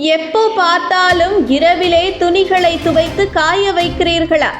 எப்போ பார்த்தாலும் இரவிலே துணிகளை துவைத்து காய வைக்கிறீர்களா?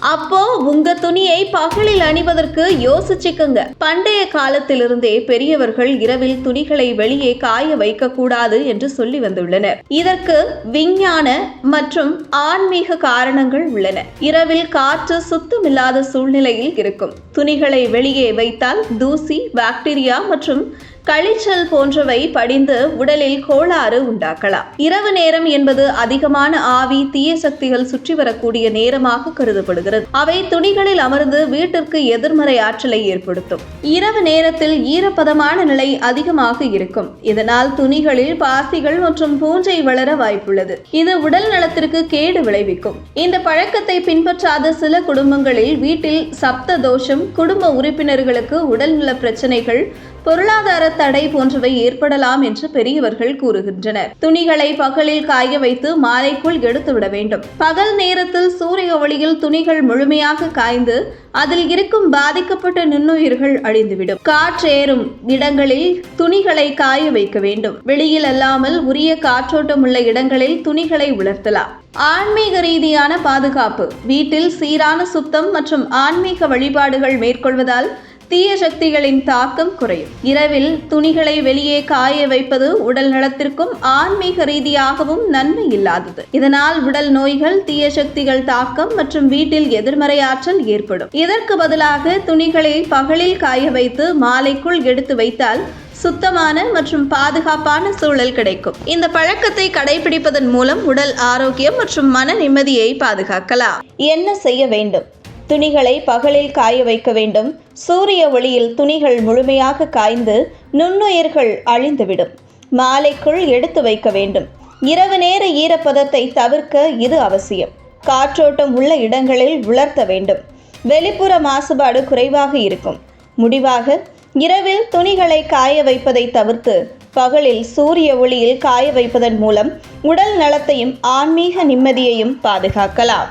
அப்போ உங்க துணியை பகலில் அணிவதற்கு யோசிச்சுக்குங்க. பண்டைய காலத்திலிருந்தே பெரியவர்கள் இரவில் துணிகளை வெளியே காய வைக்க கூடாது என்று சொல்லி வந்துள்ளனர். இதற்கு விஞ்ஞான மற்றும் ஆன்மீக காரணங்கள் உள்ளன. இரவில் காற்று சுத்தமில்லாத சூழ்நிலையில் இருக்கும். துணிகளை வெளியே வைத்தால் தூசி பாக்டீரியா மற்றும் கழிச்சல் போன்றவை படிந்து உடலில் கோளாறு உண்டாக்கலாம். இரவு நேரம் என்பது அதிகமான ஆவி தீய சக்திகள் சுற்றி வரக்கூடிய நேரமாக கருதப்படுகிறது. அவை துணிகளில் அமர்ந்து வீட்டிற்கு எதிர்மறை ஆற்றலை ஏற்படுத்தும். இரவு நேரத்தில் ஈரப்பதமான நிலை அதிகமாக இருக்கும். இதனால் துணிகளில் பாசிகள் மற்றும் பூஞ்சை வளர வாய்ப்புள்ளது. இது உடல் நலத்திற்கு கேடு விளைவிக்கும். இந்த பழக்கத்தை பின்பற்றாத சில குடும்பங்களில் வீட்டில் சப்த தோஷம் குடும்ப உறுப்பினர்களுக்கு உடல்நல பிரச்சனைகள் பொருளாதார தடை போன்றவை ஏற்படலாம் என்று பெரியவர்கள் கூறுகின்றனர். துணிகளை பகலில் காய வைத்து மாலைக்குள் எடுத்துவிட வேண்டும். பகல் நேரத்தில் சூரிய ஒளியில் துணிகள் முழுமையாக காய்ந்து அதில் இருக்கும் பாதிக்கப்பட்ட நுண்ணுயிர்கள் அழிந்துவிடும். காற்றேறும் இடங்களில் துணிகளை காய வைக்க வேண்டும். வெளியில் அல்லாமல் உரிய காற்றோட்டம் உள்ள இடங்களில் துணிகளை உலர்த்தலாம். ஆன்மீக ரீதியான பாதுகாப்பு. வீட்டில் சீரான சுத்தம் மற்றும் ஆன்மீக வழிபாடுகள் மேற்கொள்வதால் தீய சக்திகளின் தாக்கம் குறையும். இரவில் துணிகளை வெளியே காய வைப்பது உடல் நலத்திற்கும் ஆன்மீக ரீதியாகவும் நன்மை இல்லாதது. இதனால் உடல் நோய்கள் தீய சக்திகள் தாக்கம் மற்றும் வீட்டில் எதிர்மறை ஆற்றல் ஏற்படும். இதற்கு பதிலாக துணிகளை பகலில் காய வைத்து மாலைக்குள் எடுத்து வைத்தால் சுத்தமான மற்றும் பாதுகாப்பான சூழல் கிடைக்கும். இந்த பழக்கத்தை கடைபிடிப்பதன் மூலம் உடல் ஆரோக்கியம் மற்றும் மன நிம்மதியை பாதுகாக்கலாம். என்ன செய்ய வேண்டும்? துணிகளை பகலில் காய வைக்க வேண்டும். சூரிய ஒளியில் துணிகள் முழுமையாக காய்ந்து நுண்ணுயிர்கள் அழிந்துவிடும். மாலைக்குள் எடுத்து வைக்க வேண்டும். இரவு நேர ஈரப்பதத்தை தவிர்க்க இது அவசியம். காற்றோட்டம் உள்ள இடங்களில் உலர்த்த வேண்டும். வெளிப்புற மாசுபாடு குறைவாக இருக்கும். முடிவாக இரவில் துணிகளை காய வைப்பதை தவிர்த்து பகலில் சூரிய ஒளியில் காய வைப்பதன் மூலம் உடல் நலத்தையும் ஆன்மீக நிம்மதியையும் பாதுகாக்கலாம்.